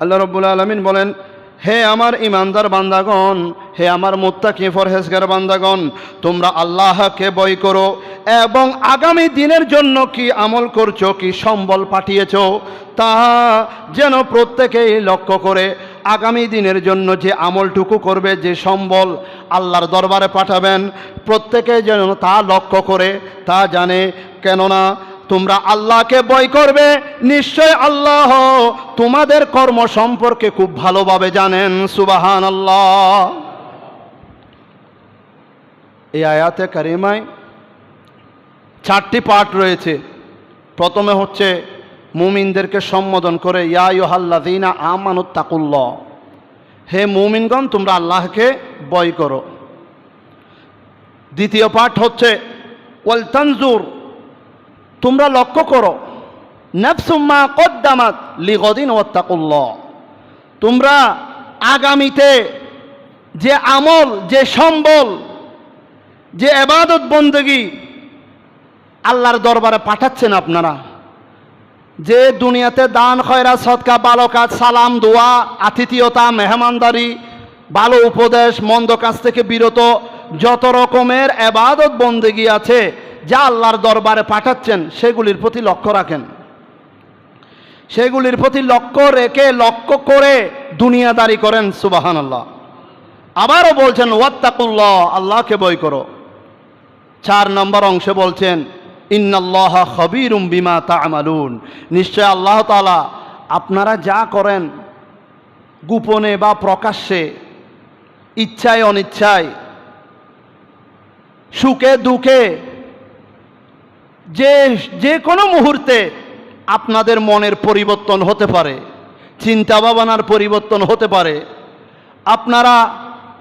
আল্লাহ রব্বুল আলমিন বলেন, হে আমার ইমানদার বান্দাগণ, হে আমার মুত্তাকি ফরহেজগার বান্দাগণ, তোমরা আল্লাহকে বই করো এবং আগামী দিনের জন্য কি আমল করছ, কি সম্বল পাঠিয়েছ, তা যেন প্রত্যেকেই লক্ষ্য করে। আগামী দিনের জন্য যে আমলটুকু করবে, যে সম্বল আল্লাহর দরবারে পাঠাবেন, প্রত্যেকে যেন তা লক্ষ্য করে, তা জানে। কেননা তোমরা আল্লাহকে বয় করবে। নিশ্চয় আল্লাহ তোমাদের কর্ম সম্পর্কে খুব ভালোভাবে জানেন। সুবাহান আল্লাহ এই আয়াতে কারিমায় চারটি পাঠ রয়েছে। প্রথমে হচ্ছে, মুমিনদেরকে সম্বোধন করে, ইয়া ইহাল্লাদিনা আমানুত তাকুল্লাহ হে মুমিনগণ, তোমরা আল্লাহকে বয় করো। দ্বিতীয় পাঠ হচ্ছে, ওয়াল তানজুর তোমরা লক্ষ্য করো নফসুম্মা কদ্দামাত লিগদিন ওয়াত্তাকুল্লাহ। তোমরা আগামীতে যে আমল, যে সম্বল, যে এবাদত বন্দগি আল্লাহর দরবারে পাঠাচ্ছেন আপনারা। যে দুনিয়াতে দান খয়রা সৎকা ভালো কাজ, সালাম, দোয়া, আতিথিয়তা, মেহমানদারি, ভালো উপদেশ, মন্দ কাজ থেকে বিরত, যত রকমের এবাদত বন্দেগি আছে যা আল্লাহর দরবারে পাঠাচ্ছেন, সেগুলির প্রতি লক্ষ্য রাখেন। সেগুলির প্রতি লক্ষ্য রেখে, লক্ষ্য করে দুনিয়াদারি করেন সুবাহান আল্লাহ আবারও বলছেন, ওয়াত্তাকুল্লাহ, আল্লাহকে বই করো। চার নম্বর অংশে বলছেন, ইন্নাল্লাহ খবিরুম বিমা তামালুন। নিশ্চয় আল্লাহ তালা আপনারা যা করেন, গোপনে বা প্রকাশ্যে, ইচ্ছায়, অনিচ্ছায়, সুখে, দুঃখে যে যে কোনো মুহূর্তে আপনাদের মনের পরিবর্তন হতে পারে চিন্তা ভাবনার পরিবর্তন হতে পারে, আপনারা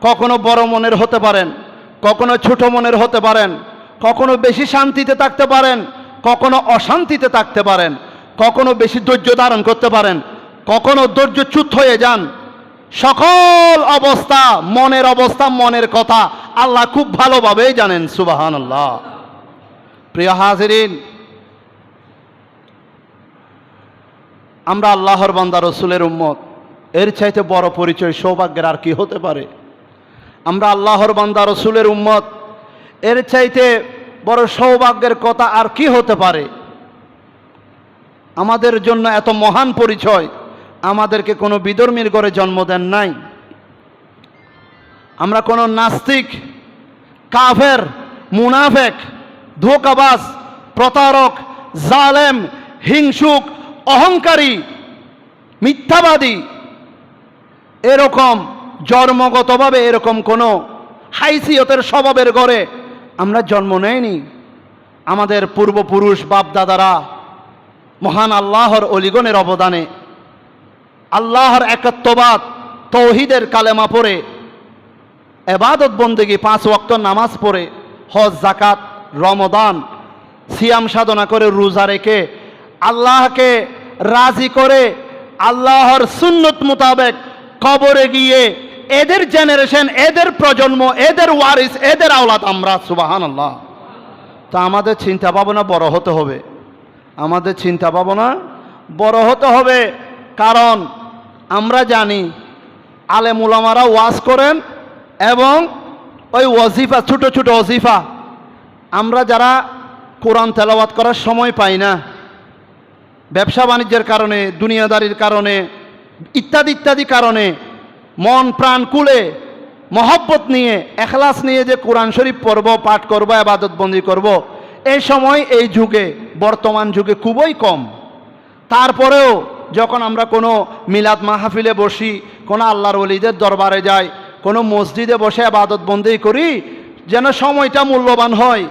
কখনো বড় মনের হতে পারেন, কখনো ছোট মনের হতে পারেন, কখনো বেশি শান্তিতে থাকতে পারেন, কখনো অশান্তিতে থাকতে পারেন, কখনো বেশি ধৈর্য ধারণ করতে পারেন, কখনো ধৈর্যচ্যুত হয়ে যান। সকল অবস্থা মনের অবস্থা, মনের কথা আল্লাহ খুব ভালোভাবেই জানেন সুবাহান আল্লাহ প্রিয় হাজিরিন, আমরা আল্লাহর বান্দা, রসুলের উম্মত। এর চাইতে বড় পরিচয়, সৌভাগ্যের আর কি হতে পারে? আমরা আল্লাহর বান্দা, রসুলের উম্মত। এর চাইতে বড় সৌভাগ্যের কথা আর কি হতে পারে? আমাদের জন্য এত মহান পরিচয়, আমাদেরকে কোনো বিধর্মীর ঘরে জন্ম দেন নাই। আমরা কোনো নাস্তিক, কাফের, মুনাফেক ধোকাবাজ, প্রতারক, জালেম, হিংসুক, অহংকারী, মিথ্যাবাদী, এরকম জন্মগতভাবে এরকম কোনো হাইসিয়তের স্বভাবের ঘরে আমরা জন্ম নেয়নি আমাদের পূর্বপুরুষ বাপদাদারা মহান আল্লাহর অলিগণের অবদানে আল্লাহর একত্ববাদ, তৌহিদের কালেমা পড়ে এবাদত বন্দেগী পাঁচ ওয়াক্ত নামাজ পড়ে, হজ, জাকাত রমদান, সিয়াম সাধনা করে রোজা রেখে আল্লাহকে রাজি করে আল্লাহর সুন্নত মোতাবেক কবরে গিয়ে এদের জেনারেশন এদের প্রজন্ম, এদের ওয়ারিস, এদের আওলাদ আমরা সুবাহান আল্লাহ তা আমাদের চিন্তা ভাবনা বড় হতে হবে। আমাদের চিন্তা ভাবনা বড় হতে হবে কারণ আমরা জানি আলেমুলামারা ওয়াজ করেন এবং ওই ওয়াজিফা, ছোট ছোট ওয়াজিফা আমরা যারা কোরআন তেলাওয়াত করার সময় পাই না, ব্যবসা বাণিজ্যের কারণে, দুনিয়াদারির কারণে, ইত্যাদি ইত্যাদি কারণে, মন প্রাণ কুলে, মহব্বত নিয়ে, এখলাস নিয়ে যে কোরআন শরীফ পড়ব, পাঠ করব আবাদতবন্দি করব এই সময়, এই যুগে, বর্তমান যুগে খুবই কম। তারপরেও যখন আমরা কোনো মিলাদ মাহফিলে বসি, কোনো আল্লাহর অলিদের দরবারে যাই, কোনো মসজিদে বসে আবাদত বন্দি করি যেন সময়টা মূল্যবান হয়,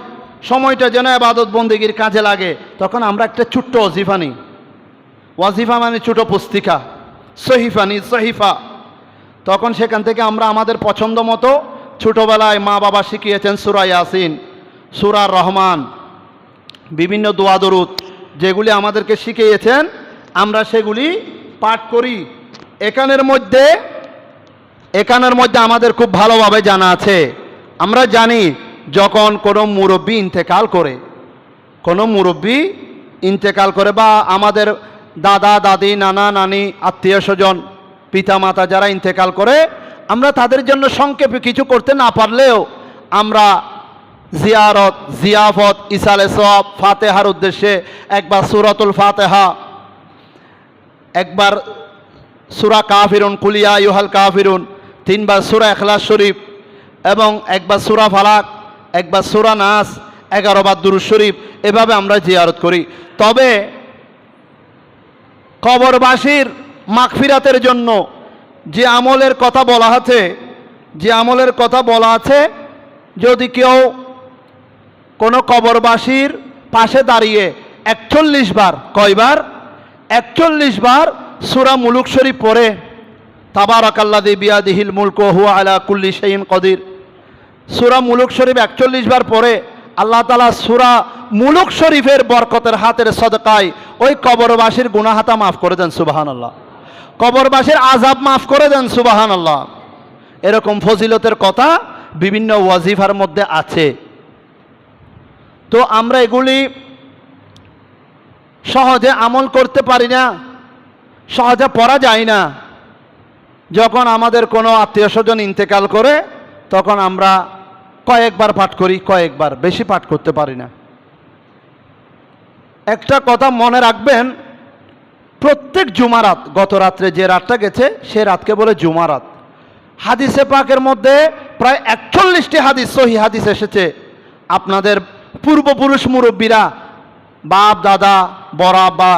সময়টা যেন আবাদত বন্দিগির কাজে লাগে, তখন আমরা একটা ছোট্ট অজিফা নিই। ওয়াজিফা মানে ছোটো পুস্তিকা, সহিফা নি সহিফা। তখন সেখান থেকে আমরা আমাদের পছন্দ মতো ছোটোবেলায় মা বাবা শিখিয়েছেন সুরা ইয়াসিন, সুরা রহমান, বিভিন্ন দোয়া দরুদ, যেগুলি আমাদেরকে শিখিয়েছেন, আমরা সেগুলি পাঠ করি। এখানের মধ্যে এখানের মধ্যে আমাদের খুব ভালোভাবে জানা আছে। আমরা জানি যখন কোনো মুরব্বী ইন্তেকাল করে, কোনো মুরব্বী ইন্তেকাল করে বা আমাদের দাদা, দাদি, নানা, নানি, আত্মীয় স্বজন, পিতামাতা যারা ইন্তেকাল করে, আমরা তাদের জন্য সংক্ষেপে কিছু করতে না পারলেও আমরা জিয়ারত, জিয়াফত ইসালে সব ফাতেহার উদ্দেশ্যে একবার সুরাতুল ফাতেহা, একবার সুরা কাফিরুন কুলিয়া ইউহাল কাফিরুন, তিনবার সুরা এখলাস শরীফ এবং একবার সুরা ফালাক, একবার সুরা নাস, এগারো বার দুরুজ শরীফ, এভাবে আমরা জিয়ারত করি। তবে কবরবাসীর মাগফিরাতের জন্য যে আমলের কথা বলা আছে, যে আমলের কথা বলা আছে, যদি কেউ কোনো কবরবাসীর পাশে দাঁড়িয়ে একচল্লিশ বার, কয়বার? একচল্লিশ বার সুরা মুলুক শরীফ পড়ে। তাবারাকাল্লাদি বিয়াদিহিল মুলক হুয়া আলা কুল্লি শাইন কদির। সুরা মুলুক শরীফ একচল্লিশ বার পরে আল্লাহ তালা সুরা মুলুক শরীফের বরকতের হাতের সদকায় ওই কবরবাসীর গুনাহাতা মাফ করে দেন সুবাহান আল্লাহ কবরবাসীর আজাব মাফ করে দেন সুবাহান আল্লাহ এরকম ফজিলতের কথা বিভিন্ন ওয়াজিফার মধ্যে আছে। তো আমরা এগুলি সহজে আমল করতে পারি না, সহজে পড়া যায় না। যখন আমাদের কোনো আত্মীয় স্বজন ইন্তেকাল করে, তখন আমরা কয়েকবার পাঠ করি, কয়েকবার। বেশি পাঠ করতে পারি না। একটা কথা মনে রাখবেন, প্রত্যেক জুমারাত গত রাত্রে যে রাতটা গেছে, সে রাতকে বলে জুমারাত হাদিসে পাকের মধ্যে প্রায় একচল্লিশটি হাদিস, সহি হাদিস এসেছে। আপনাদের পূর্বপুরুষ মুরব্বীরা, বাপ, দাদা, বড় বা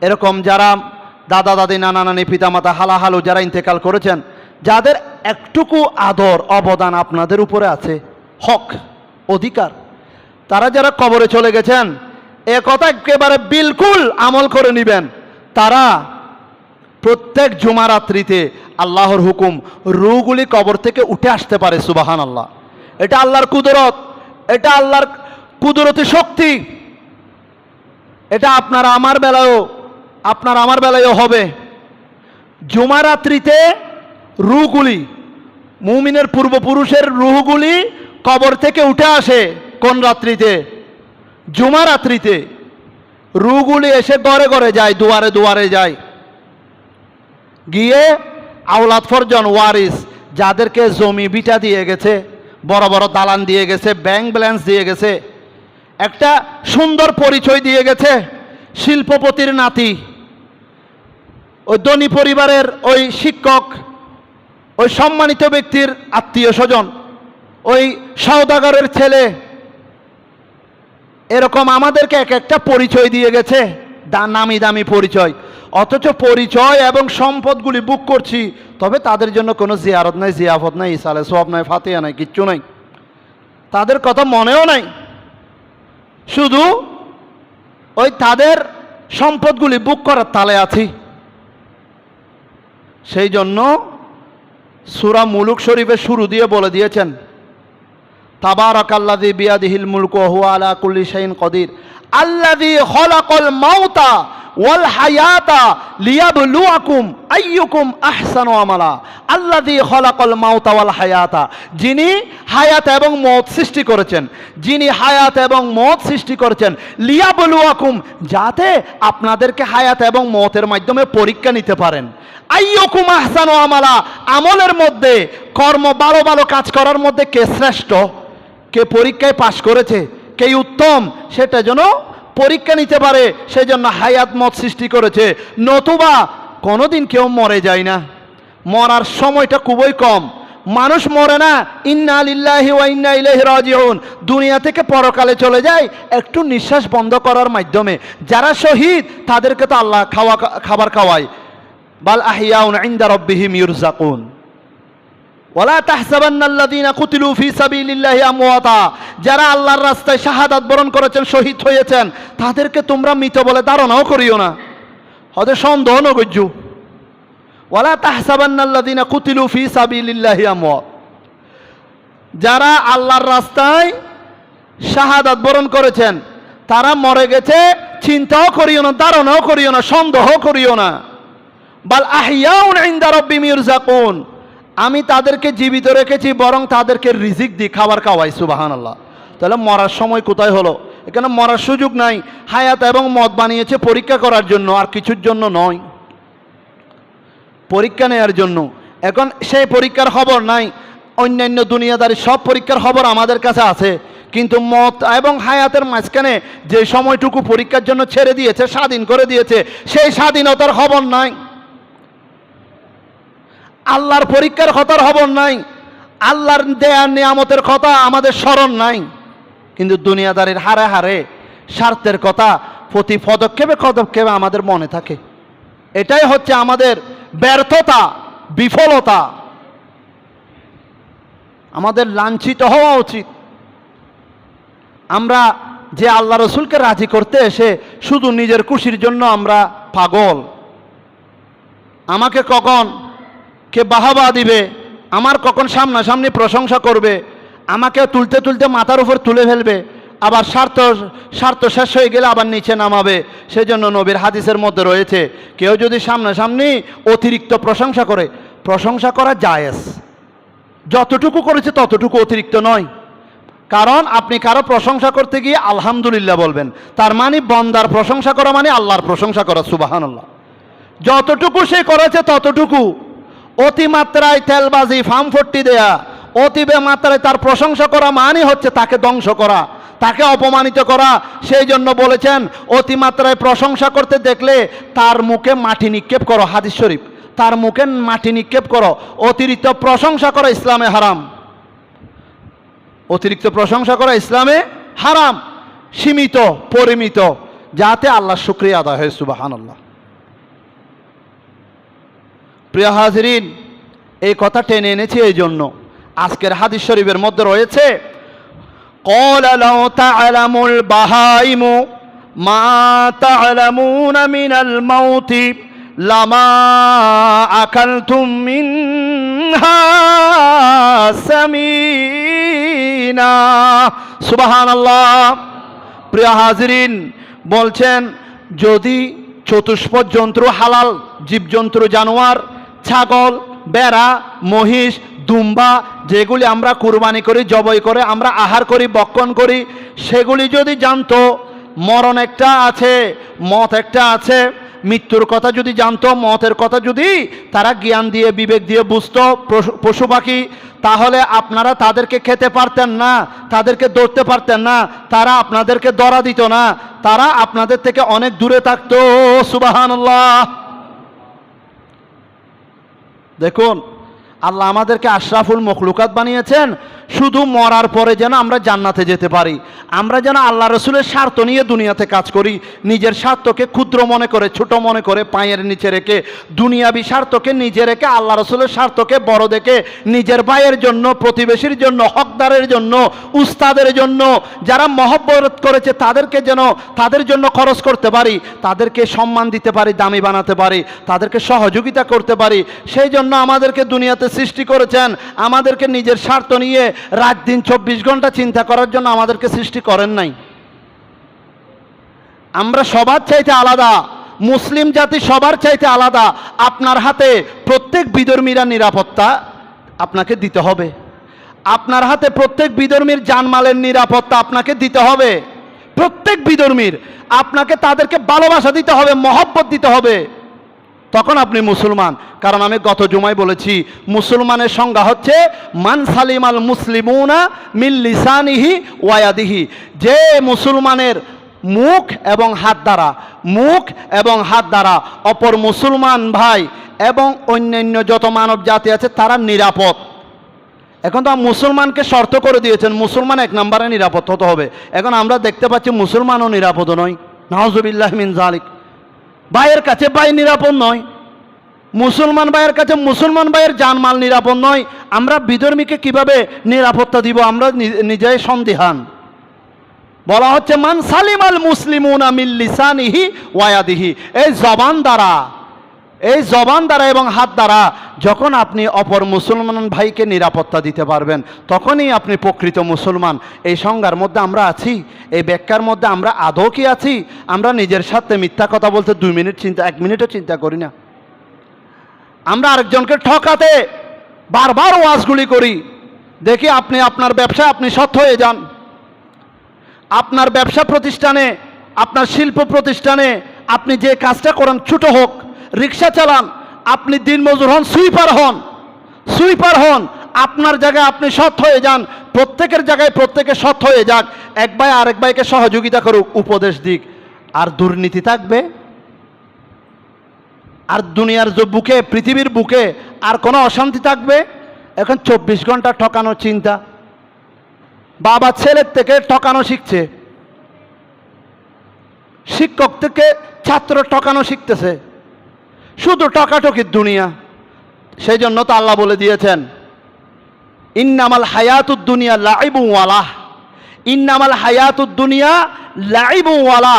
এরকম যারা দাদা, দাদি, নানা, নানি, পিতামাতা, হালাহালু যারা ইন্তেকাল করেছেন, যাদের একটুকু আদর, অবদান আপনাদের উপরে আছে। হক, অধিকার। তারা যারা কবরে চলে গেছেন, এ কথা একেবারে বিলকুল আমল করে নেবেন। তারা প্রত্যেক জুমারাত্রিতে আল্লাহর হুকুম রুগুলি কবর থেকে উঠে আসতে পারে সুবাহান আল্লাহ এটা আল্লাহর কুদরত, এটা আল্লাহর কুদরতি শক্তি। এটা আপনার আমার বেলায়ও, আপনার আমার বেলায়ও হবে। জুমারাত্রিতে রুগুলি, মুমিনের পূর্বপুরুষের রুহগুলি কবর থেকে উঠে আসে কোন রাত্রিতে? জুমা রাত্রিতে। রুগুলি এসে গড়ে গড়ে যায়, দুয়ারে দুয়ারে যায়। গিয়ে আওলাদ ফরজন ওয়ারিস যাদেরকে জমি বিটা দিয়ে গেছে, বড় বড় দালান দিয়ে গেছে, ব্যাংক ব্যালেন্স দিয়ে গেছে, একটা সুন্দর পরিচয় দিয়ে গেছে, শিল্পপতির নাতি। ওই ধনী পরিবারের ওই শিক্ষক, ওই সম্মানিত ব্যক্তির আত্মীয় স্বজন। ওই সৌদাগরের ছেলে, এরকম আমাদেরকে এক একটা পরিচয় দিয়ে গেছে নামি দামি পরিচয়। অথচ পরিচয় এবং সম্পদগুলি বুক করছি, তবে তাদের জন্য কোনো জিয়ারত নাই, জিয়াফত নাই ইসালে সব নাই ফাতিয়া নাই, কিচ্ছু নাই। তাদের কথা মনেও নাই। শুধু ওই তাদের সম্পদগুলি বুক করার তালে আছি। সেই জন্য সুরা মুলুক শরীফের শুরু দিয়ে বলে দিয়েছেন তাবারাক আল্লাযী বিয়াদিহিল মুলকু হুয়া আলা কুল্লি শাইইন কদির আল্লাযী খলাকাল মাউতা ওয়াল হায়াতা লিয়াবলুয়াকুম আইয়ুকুম আহসানু আমালা। আল্লাযী খলাকাল মাউতা ওয়াল হায়াতা, যিনি হায়াত এবং মত সৃষ্টি করেছেন, যিনি হায়াত এবং মত সৃষ্টি করেছেন, লিয়াবলুয়াকুম, যাতে আপনাদেরকে হায়াত এবং মতের মাধ্যমে পরীক্ষা নিতে পারেন। আইয়ুকুম আহসানু আমালা, আমলের মধ্যে, কর্ম ভালো ভালো কাজ করার মধ্যে কে শ্রেষ্ঠ? কে পরীক্ষায় পাশ করেছে, কে উত্তম, সেটা যেন পরীক্ষা নিতে পারে সেই জন্য হায়াত মত সৃষ্টি করেছে। নতুবা কোনোদিন কেউ মরে যায় না। মরার সময়টা খুবই কম। মানুষ মরে না, ইন্না লিল্লাহি ওয়া ইন্না ইলাইহি রাজিউন। দুনিয়া থেকে পরকালে চলে যায়, একটু নিঃশ্বাস বন্ধ করার মাধ্যমে। যারা শহীদ, তাদেরকে তো আল্লাহ খাওয়া খাবার খাওয়ায়। বাল আহিয়াউন ইনদা রাব্বিহিম ইউরজাকুন ওয়ালা তাহসাবান্নাল্লাযীনা কুতিলু ফি সাবিলিল্লাহি আমওয়াতা। যারা আল্লাহর রাস্তায় শাহাদাত বরণ করেছেন, শহীদ হয়েছেন, তাদেরকে তোমরা মৃত বলে ধারণাও করিও না। হতে সন্দেহ নগজ্জু ওয়ালা তাহসাবান্নাল্লাযীনা কুতিলু ফি সাবিলিল্লাহি আমওয়াত যারা আল্লাহর রাস্তায় শাহাদাত বরণ করেছেন, তারা মরে গেছে, চিন্তাও করিও না, ধারণাও করিও না সন্দেহ করিও না। বাল আহিয়াউন ইনদা রাব্বিহিম ইউরজাকুন আমি তাদেরকে জীবিত রেখেছি, বরং তাদেরকে রিজিক দিই, খাবার খাওয়াই সুবাহান আল্লাহ তাহলে মরার সময় কোথায় হলো? এখানে মরার সুযোগ নাই। হায়াত এবং মদ বানিয়েছে পরীক্ষা করার জন্য, আর কিছুর জন্য নয়। পরীক্ষা নেওয়ার জন্য। এখন সেই পরীক্ষার খবর নাই। অন্যান্য দুনিয়াদারি সব পরীক্ষার খবর আমাদের কাছে আছে। কিন্তু মত এবং হায়াতের মাঝখানে যে সময়টুকু পরীক্ষার জন্য ছেড়ে দিয়েছে, স্বাধীন করে দিয়েছে, সেই স্বাধীনতার খবর নাই। আল্লাহর পরীক্ষার কথার খবর নাই। আল্লাহর দেয়ার নিয়ামতের কথা আমাদের স্মরণ নাই। কিন্তু দুনিয়াদারির হারে হারে স্বার্থের কথা, প্রতি পদক্ষেপে পদক্ষেপে আমাদের মনে থাকে। এটাই হচ্ছে আমাদের ব্যর্থতা, বিফলতা। আমাদের লাঞ্ছিত হওয়া উচিত। আমরা যে আল্লাহ রসুলকে রাজি করতে এসে শুধু নিজের খুশির জন্য আমরা পাগল। আমাকে কখন কে বাহাবা দিবে? আমার কখন সামনাসামনি প্রশংসা করবে? আমাকে তুলতে তুলতে মাথার উপর তুলে ফেলবে। আবার স্বার্থ স্বার্থ শেষ হয়ে গেলে আবার নিচে নামাবে। সেই জন্য নবীর হাদিসের মধ্যে রয়েছে, কেউ যদি সামনাসামনি অতিরিক্ত প্রশংসা করে, প্রশংসা করা জায়েজ। যতটুকু করেছে ততটুকু অতিরিক্ত নয়। কারণ আপনি কারও প্রশংসা করতে গিয়ে আলহামদুলিল্লাহ বলবেন। তার মানে বন্দার প্রশংসা করা মানে আল্লাহর প্রশংসা করা সুবাহান আল্লাহ যতটুকু সে করেছে ততটুকু। অতিমাত্রায় তেলবাজি ফার্মফট্টি দেয়া অতি মাত্রায় তার প্রশংসা করা মানে হচ্ছে তাকে ধ্বংস করা, তাকে অপমানিত করা। সেই জন্য বলেছেন, অতিমাত্রায় প্রশংসা করতে দেখলে তার মুখে মাটি নিক্ষেপ করো, হাদিস শরীফ। তার মুখে মাটি নিক্ষেপ করো, অতিরিক্ত প্রশংসা করা ইসলামে হারাম। অতিরিক্ত প্রশংসা করা ইসলামে হারাম। সীমিত, পরিমিত, যাতে আল্লাহ শুক্রিয়া আদায় হয় সুবাহান আল্লাহ প্রিয় হাজরিন এই কথা টেনে এনেছি এই জন্য আজকের হাদিস শরীফের মধ্যে রয়েছে قال لو تعلم البهائم ما تعلمون من الموت لما أكلتم منها سمينا سبحان الله প্রিয় হাজরিন বলছেন যদি চতুষ্পদ জন্তু হালাল জীবজন্তু জানোয়ার ছাগল, বেড়া, মহিষ, দুম্বা যেগুলি আমরা কুরবানি করি, জবই করে, আমরা আহার করি, বক্ষণ করি, সেগুলি যদি জানতো, মরণ একটা আছে, মত একটা আছে, মৃত্যুর কথা যদি জানতো, মতের কথা যদি তারা জ্ঞান দিয়ে, বিবেক দিয়ে বুঝতো, পশু- পাখি, তাহলে আপনারা তাদেরকে খেতে পারতেন না, তাদেরকে ধরতে পারতেন না, তারা আপনাদেরকে দরা দিত না, তারা আপনাদের থেকে অনেক দূরে থাকতো সুবাহান্লাহ দেখুন আল্লাহ আমাদেরকে আশরাফুল মখলুকাত বানিয়েছেন শুধু মরার পরে যেন আমরা জান্নাতে যেতে পারি। আমরা যেন আল্লাহ রসুলের স্বার্থ নিয়ে দুনিয়াতে কাজ করি। নিজের স্বার্থকে ক্ষুদ্র মনে করে, ছোট মনে করে পায়ের নিচে রেখে, দুনিয়াবি স্বার্থকে নিজে রেখে, আল্লাহ রসুলের স্বার্থকে বড় দেখে, নিজের ভাইয়ের জন্য, প্রতিবেশীর জন্য, হকদারের জন্য, উস্তাদের জন্য, যারা মহব্বত করেছে তাদেরকে যেন, তাদের জন্য খরচ করতে পারি, তাদেরকে সম্মান দিতে পারি, দামি বানাতে পারি, তাদেরকে সহযোগিতা করতে পারি। সেই জন্য আমাদেরকে দুনিয়াতে সৃষ্টি করেছেন। আমাদেরকে নিজের স্বার্থ নিয়ে রাত দিন চব্বিশ ঘণ্টা চিন্তা করার জন্য আমাদেরকে সৃষ্টি করেন নাই। আমরা সবার চাইতে আলাদা, মুসলিম জাতি সবার চাইতে আলাদা, আপনার হাতে প্রত্যেক বিধর্মীরা নিরাপত্তা আপনাকে দিতে হবে। আপনার হাতে প্রত্যেক বিধর্মীর জানমালের নিরাপত্তা আপনাকে দিতে হবে। প্রত্যেক বিধর্মীর আপনাকে তাদেরকে ভালোবাসা দিতে হবে, মহব্বত দিতে হবে। তখন আপনি মুসলমান। কারণ আমি গত জুমায় বলেছি, মুসলমানের সংজ্ঞা হচ্ছে, মান সালিম আল মুসলিমুনা মিল লিসানিহি ওয়াদিহি যে মুসলমানের মুখ এবং হাত দ্বারা, মুখ এবং হাত দ্বারা অপর মুসলমান ভাই এবং অন্যান্য যত মানব জাতি আছে, তারা নিরাপদ। এখন তো মুসলমানকে শর্ত করে দিয়েছেন, মুসলমান এক নম্বরে নিরাপদ হতে হবে। এখন আমরা দেখতে পাচ্ছি মুসলমানও নিরাপদ নয়। নওয়াজবিল্লাহ মিন জালিক ভাইয়ের কাছে ভাই নিরাপদ নয়। মুসলমান ভাইয়ের কাছে মুসলমান ভাইয়ের জানমাল নিরাপদ নয়। আমরা বিধর্মীকে কীভাবে নিরাপত্তা দিব? আমরা নিজেই সন্দেহান। বলা হচ্ছে, মান সালিম আল মুসলিমুন ওয়ায়াদিহি। এই জবান দ্বারা এই জবান দ্বারা এবং হাত দ্বারা যখন আপনি অপর মুসলমান ভাইকে নিরাপত্তা দিতে পারবেন, তখনই আপনি প্রকৃত মুসলমান। এই সংজ্ঞার মধ্যে আমরা আছি, এই ব্যাখ্যার মধ্যে আমরা আদৌ কি আছি? আমরা নিজের সাথে মিথ্যা কথা বলতে দুই মিনিট চিন্তা, এক মিনিটও চিন্তা করি না। আমরা আরেকজনকে ঠকাতে বারবার ওয়াজগুলি করি। দেখি আপনি আপনার ব্যবসায় আপনি সৎ হয়ে যান। আপনার ব্যবসা প্রতিষ্ঠানে, আপনার শিল্প প্রতিষ্ঠানে আপনি যে কাজটা করেন, ছোট হোক রিক্সা চালান, আপনি দিন মজুর হন, সুইপার হন। সুইপার হন, আপনার জায়গায় আপনি সৎ হয়ে যান, প্রত্যেকের জায়গায় প্রত্যেকে সৎ হয়ে যাক, এক ভাই আরেক ভাইকে সহযোগিতা করুক, উপদেশ দিক। আর দুর্নীতি থাকবে? আর দুনিয়ার যে বুকে, পৃথিবীর বুকে, আর কোনো অশান্তি থাকবে? এখন চব্বিশ ঘণ্টা ঠকানো চিন্তা। বাবা ছেলের থেকে ঠকানো শিখছে। শিক্ষক থেকে ছাত্র ঠকানো শিখতেছে। শুধু টকাটকির দুনিয়া। সেই জন্য তো আল্লাহ বলে দিয়েছেন, ইন্নামাল হায়াতুদ দুনিয়া লাইবু ওয়ালাহ ইন্নামাল হায়াতুদ দুনিয়া লাইবু ওয়ালা।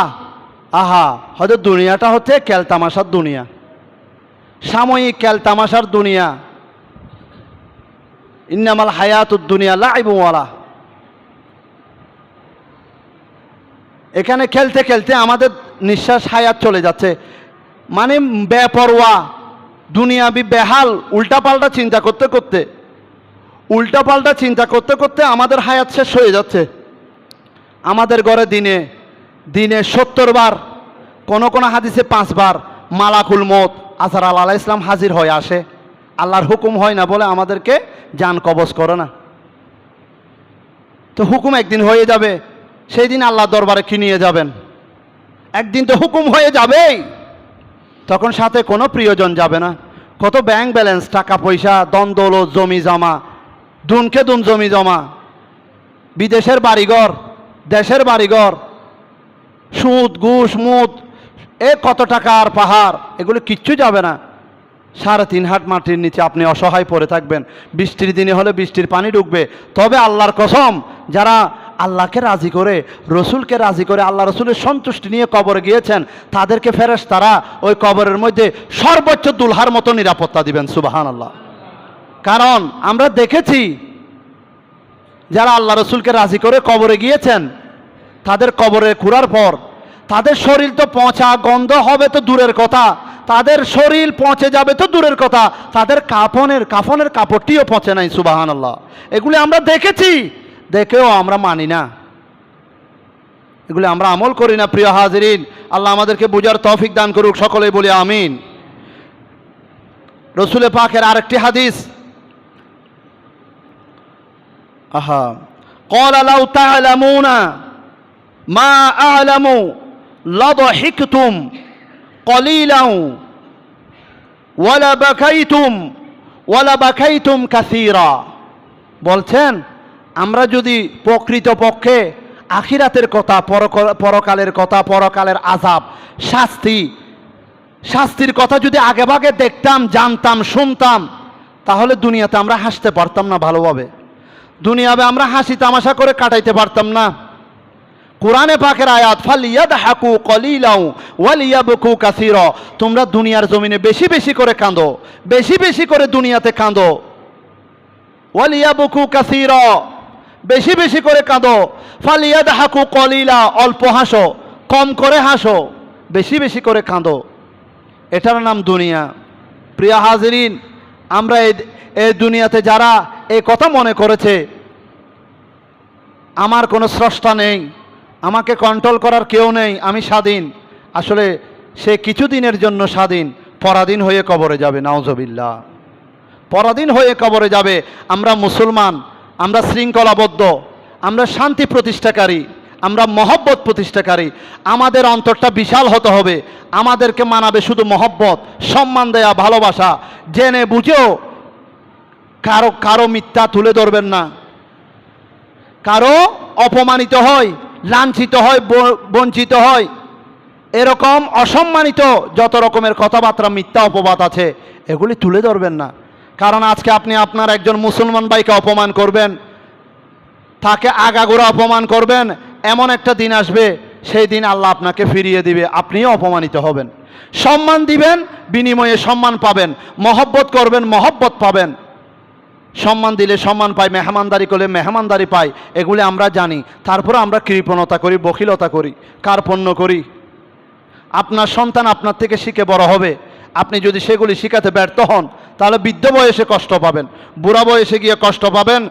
আহা, হয়তো দুনিয়াটা হচ্ছে ক্যালতামাশার দুনিয়া। সাময়িক ক্যালতামাশার দুনিয়া। ইন্নামাল হায়াতুদ দুনিয়া লাইবু ওয়ালা। এখানে খেলতে খেলতে আমাদের নিঃশ্বাস হায়াত চলে যাচ্ছে। মানে বেপরোয়া, দুনিয়াবি বেহাল, উল্টাপাল্টা চিন্তা করতে করতে। উল্টাপাল্টা চিন্তা করতে করতে আমাদের হায়াত শেষ হয়ে যাচ্ছে। আমাদের ঘরে দিনে দিনে সত্তর বার, কোন কোন হাদিসে পাঁচবার মালাকুল মত আসার আল্লাহ ইসলাম হাজির হয়ে আসে। আল্লাহর হুকুম হয় না বলে আমাদেরকে যান কবজ করে না। তো হুকুম একদিন হয়ে যাবে, সেই দিন আল্লাহ দরবারে কি নিয়ে যাবেন? একদিন তো হুকুম হয়ে যাবেই। তখন সাথে কোনো প্রিয়জন যাবে না। কত ব্যাংক ব্যালেন্স টাকা পয়সা দ্বন্দ্বল জমি জমা দুনকে দুন জমি জমা। বিদেশের বাড়িঘর, দেশের বাড়িঘর, সুদ, ঘুষ, মুদ, এ কত টাকার পাহাড়, এগুলো কিচ্ছু যাবে না। সাড়ে তিন হাট মাটির নিচে আপনি অসহায় পড়ে থাকবেন। বৃষ্টির দিনে হলে বৃষ্টির পানি ঢুকবে। তবে আল্লাহর কসম, যারা আল্লাহকে রাজি করে, রসুলকে রাজি করে, আল্লাহ রসুলের সন্তুষ্টি নিয়ে কবরে গিয়েছেন, তাদেরকে ফেরেস তারা ওই কবরের মধ্যে সর্বোচ্চ দুলহার মতো নিরাপত্তা দিবেন সুবাহান আল্লাহ কারণ আমরা দেখেছি, যারা আল্লাহ রসুলকে রাজি করে কবরে গিয়েছেন, তাদের কবরে ঘুরার পর, তাদের শরীর তো পচা গন্ধ হবে তো দূরের কথা, তাদের শরীর পচে যাবে তো দূরের কথা, তাদের কাফনের কাফনের কাপড়টিও পচে নাই সুবাহান আল্লাহ এগুলি আমরা দেখেছি দেখেও আমরা মানি না এগুলি আমরা আমল করি না প্রিয় হাজরিন আল্লাহ আমাদেরকে বুঝার তৌফিক দান করুক সকলে বলি আমিন রসুলে পাকের আরেকটি হাদিস আহা قال لو تعلمون ما أعلم لضحكتم قليلا ولا بكيتم ولا بكيتم كثيرا বলছেন আমরা যদি প্রকৃত পক্ষে আখিরাতের কথা, পরক- পরকালের কথা, পরকালের আজাব শাস্তি, শাস্তির কথা যদি আগেভাগে দেখতাম, জানতাম, শুনতাম, তাহলে দুনিয়াতে আমরা হাসতে পারতাম না ভালোভাবে। দুনিয়াবে আমরা হাসি তামাশা করে কাটাইতে পারতাম না। কোরআনে পাকের আয়াত ফালিয়াদ হাকু কলিলাউ ওয়ালিয়াবকু কাসির। তোমরা দুনিয়ার জমিনে বেশি বেশি করে কাঁদো, বেশি বেশি করে দুনিয়াতে কাঁদো। ওয়ালিয়াবকু কাসির। বেশি বেশি করে কাঁদো। ফালিয়াদ হাকু কলিলা, অল্প হাসো, কম করে হাসো, বেশি বেশি করে কাঁদো। এটার নাম দুনিয়া। প্রিয়া হাজরিন, আমরা এই দুনিয়াতে যারা এই কথা মনে করেছে, আমার কোনো স্রষ্টা নেই, আমাকে কন্ট্রোল করার কেউ নেই, আমি স্বাধীন। আসলে সে কিছুদিনের জন্য স্বাধীন, পরাধীন হয়ে কবরে যাবে নাওজবিল্লা পরাধীন হয়ে কবরে যাবে, আমরা মুসলমান আমরা শৃঙ্খলাবদ্ধ, আমরা শান্তি প্রতিষ্ঠাকারী, আমরা মহব্বত প্রতিষ্ঠাকারী। আমাদের অন্তরটা বিশাল হতে হবে। আমাদেরকে মানাবে শুধু মহব্বত, সম্মান দেয়া, ভালোবাসা। জেনে বুঝেও কারও কারও মিথ্যা তুলে ধরবেন না। কারও অপমানিত হয় লাঞ্ছিত হয় বঞ্চিত হয় এরকম অসম্মানিত যত রকমের কথাবার্তা, মিথ্যা অপবাদ আছে, এগুলি তুলে ধরবেন না। কারণ আজকে আপনি আপনার একজন মুসলমান ভাইকে অপমান করবেন, তাকে আগাগোড়া অপমান করবেন, এমন একটা দিন আসবে, সেই দিন আল্লাহ আপনাকে ফিরিয়ে দিবে, আপনিও অপমানিত হবেন। সম্মান দিবেন, বিনিময়ে সম্মান পাবেন, মহব্বত করবেন, মহব্বত পাবেন। সম্মান দিলে সম্মান পাই মেহমানদারি করলে মেহমানদারি পাই এগুলি আমরা জানি। তারপরে আমরা কৃপণতা করি, বখিলতা করি, কার্পণ্য করি। আপনার সন্তান আপনার থেকে শিখে বড় হবে। আপনি যদি সেগুলি শেখাতে ব্যর্থ হন, তাহলে বৃদ্ধ বয়সে কষ্ট পাবেন, বুড়া বয়সে গিয়ে কষ্ট পাবেন।